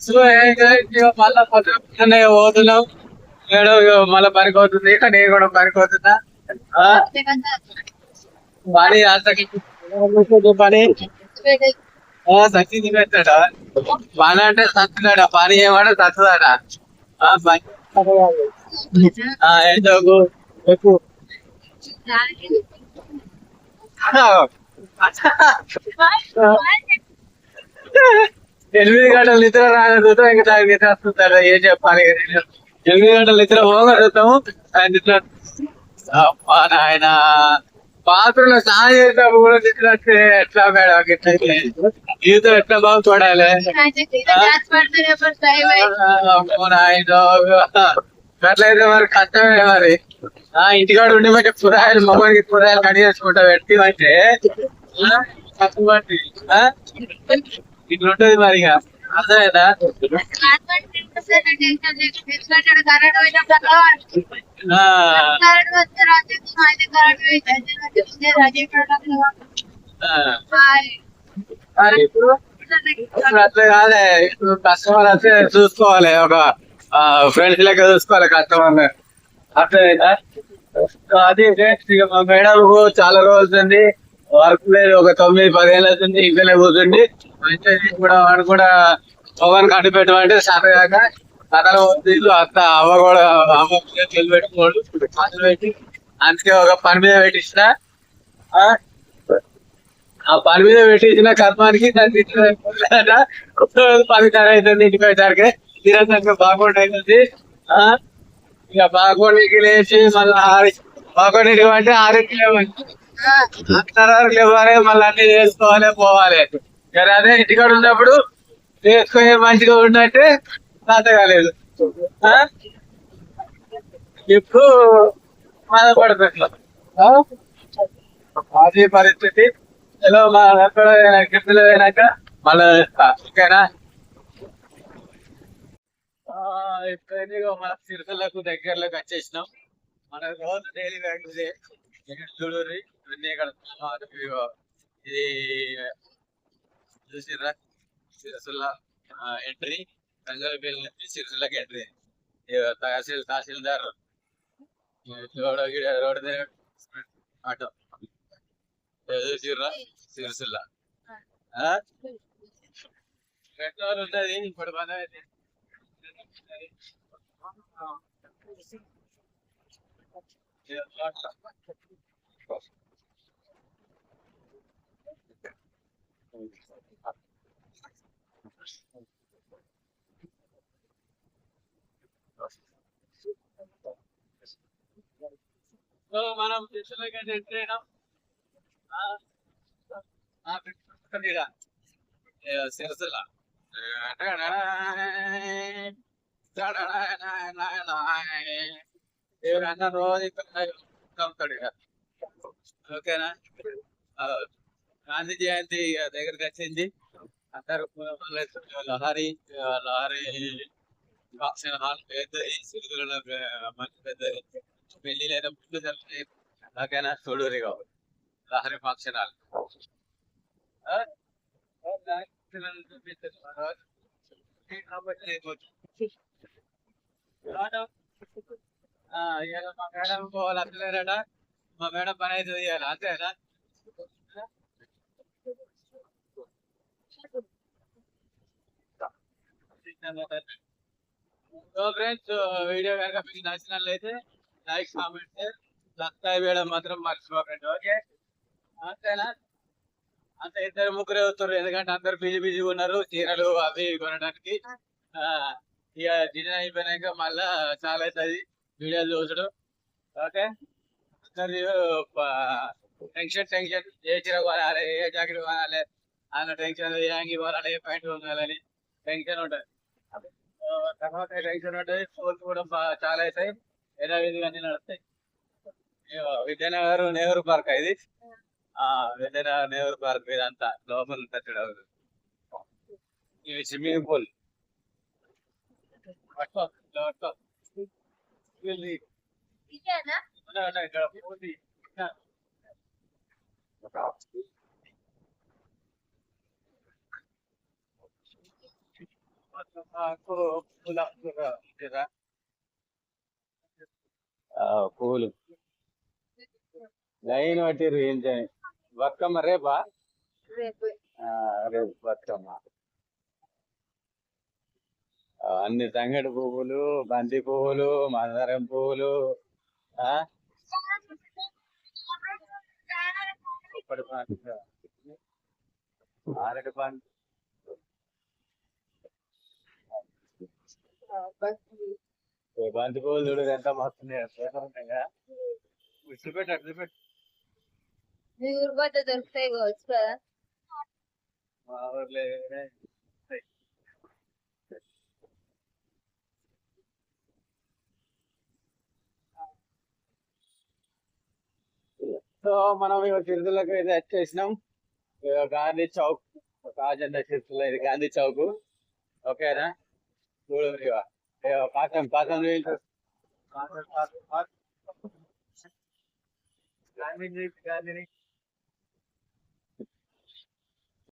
So మళ్ళా పొద్దున్నే పోతున్నాం నేను మళ్ళీ పనికి అవుతుంది ఇక నేను కూడా పనికి అవుతున్నా ఆ, పని పని సచ్చింది పెట్టాడా పని అంటే సత్తున్నాడా పని ఏమంటే సత్తుదాడా ఏంటో ఎక్కువ ఎనిమిది గంటల నిద్ర రాగలుగుతాం ఇంకా దానికి నిద్ర వస్తుందా ఏం చెప్పాలి ఎనిమిది గంటల నిద్ర పోగలుగుతాము ఆయన నిద్ర అబ్బా నాయన. బాత్రూంలో స్నానం చేసినప్పుడు కూడా నిద్ర వస్తే ఎట్లా మేడం ఇట్లయితే జీవితం ఎట్లా బాగు చూడాలి నాయనో. అట్లయితే మరి కష్టమే మరి. ఆ ఇంటికాడ ఉండి మంచి కూరగాయలు మమ్మల్ని కూరగాయలు కడి చేసుకుంటా పెట్టి అంటే కష్టపడి ఆ? ఇట్లా ఉంటది మరి ఇక. అర్థమైందా? ఆ, ఆ. మరి ఇప్పుడు? ఇప్పుడు అట్లా కాదే. ఇప్పుడు కస్టమర్ వస్తే చూసుకోవాలి. ఒక ఫ్రెండ్స్ లెక్క చూసుకోవాలి కస్టమర్ అర్థమైందా? అది ఫ్రెండ్స్ ఇక మా మేడం చాలా రోజులు వర్క్ లేదు. ఒక తొమ్మిది పదిహేను అవుతుంది. ఇంకనే కూర్చుండి మంచిగా కూడా వాడు కూడా పవన్ కట్టు పెట్టమంటే సరదాగా కథలు ఇల్లు అత్త అవ్వ కూడా అమ్మ చేతులు పెట్టుకోడు అసలు పెట్టి అందుకే ఒక పని మీద పెట్టించిన. ఆ? పని మీద పెట్టించిన కర్మానికి దాన్ని తిట్టిన పది తర అవుతుంది ఇంటికి వచ్చారికి తిరగడానికి బాగుండు అవుతుంది ఆ? ఇక బాగుండికి లేచి మళ్ళీ బాగుండికి అంటే ఆరున్నరకు లేవాలి మళ్ళీ అన్ని చేసుకోవాలి పోవాలి. కానీ అదే ఇంటికాడ ఉన్నప్పుడు వేసుకునే మంచిగా ఉన్నట్టే తాత కాలేదు. ఎప్పుడు మన బాధపడుతున్నా ఆ? అది పరిస్థితి. ఎలా మా ఎక్కడ గిఫ్ట్లు అయినాక మళ్ళీ ఓకేనా? ఆ, మన సిరిసలకు దగ్గరలోకి వచ్చేసినాం. మన రోజు డైలీ బ్యాంక్ చూడరి ఇవన్నీ ఇక్కడ. ఇది చూసిర్రా సిరిసిల్ల ఎంట్రీ రంగలపల్లి నుంచి సిరిసిల్లకి ఎంట్రీ ఇగో తహసీల్ తహసీల్దార్ రోడ్ రోడ్ దగ్గర ఆటో చూసిర్రా సిరిసిల్ల ఆ? పెట్రోల్ ఉన్నది ఇప్పుడు బంద్ అయితే సో మనం సిరిసిల్లకి ఎంట్రీ అయినాం ఆ, ఆ, ఇక్కడ సిరిసిల్ల ఎవరన్నా రోజు ఇక్కడ కలుపుతాడు ఇక ఓకేనా? ఆ, గాంధీ జయంతి దగ్గరికి వచ్చింది. అందరూ లహరి లహరి ఫంక్షన్ హాల్ పెద్దది సిరిసిల్ల మంచి పెద్దది. పెళ్ళి లేదా ముందు జరుగుతాయి. ఓకేనా చూడూరి లహరి ఫంక్షన్ హాల్ మా మేడం పోవాలి అసలేరట మా మేడం పని అయితే చేయాలి అంతేనా? సో ఫ్రెండ్స్ వీడియో కనుక మీకు నచ్చినట్లయితే లైక్ కామెంట్ సబ్స్క్రైబ్ చేయడం మాత్రం మర్చిపోకండి ఓకే? అంతేనా? అంతే ఇద్దరు ముగ్గురు అవుతారు ఎందుకంటే అందరు బిజీ బిజీ ఉన్నారు చీరలు అవి కొనడానికి. ఇక డిజైన్ అయిపోయినాక మళ్ళా చాలా అవుతుంది వీడియోలు చూసడం ఓకే? అందరి టెన్షన్ టెన్షన్ ఏ చీర కొనాలి ఏ జాకెట్ కొనాలి అన్న టెన్షన్ ఏ ప్యాంట్ కొనాలని టెన్షన్ ఉంటుంది. తర్వాత టెన్షన్ ఉంటుంది. స్కూల్స్ కూడా చాలా అవుతాయి. ఏదో విధంగా అన్ని నడుస్తాయి. విద్యానగర్ నెహ్రూ పార్క్ ఇది. ఆ విద్యానగర్ నెహ్రూ పార్క్ ఇదంతా లోపల ఉంటుంది. ఇది స్విమ్మింగ్ పూల్ ఇక్కడ. పూల. లైన్ పట్టిర్రు ఏం బతుకమ్మ రేపా? రేపు. బతుకమ్మ. అన్ని తంగడి పువ్వులు బంతి పువ్వులు మందారం పువ్వులు ఆరటి పండు బంతి పువ్వులు చూడు ఎంత మస్తున్నాయి. ఉసి పెట్టు అట్లా పెట్టు. మీ ఊరు దొరుకుతాయి కావచ్చు కదా. మా ఊర్లో సో మనం ఇక తిరుమలకి అయితే వచ్చేసినాం. గాంధీ చౌక్. రాజన్న చిరుతుల ఇది గాంధీ చౌక్. ఓకేనా? Doğru ya. Bazen bazen öyle. Bazen bazen bazen. Kendini kendini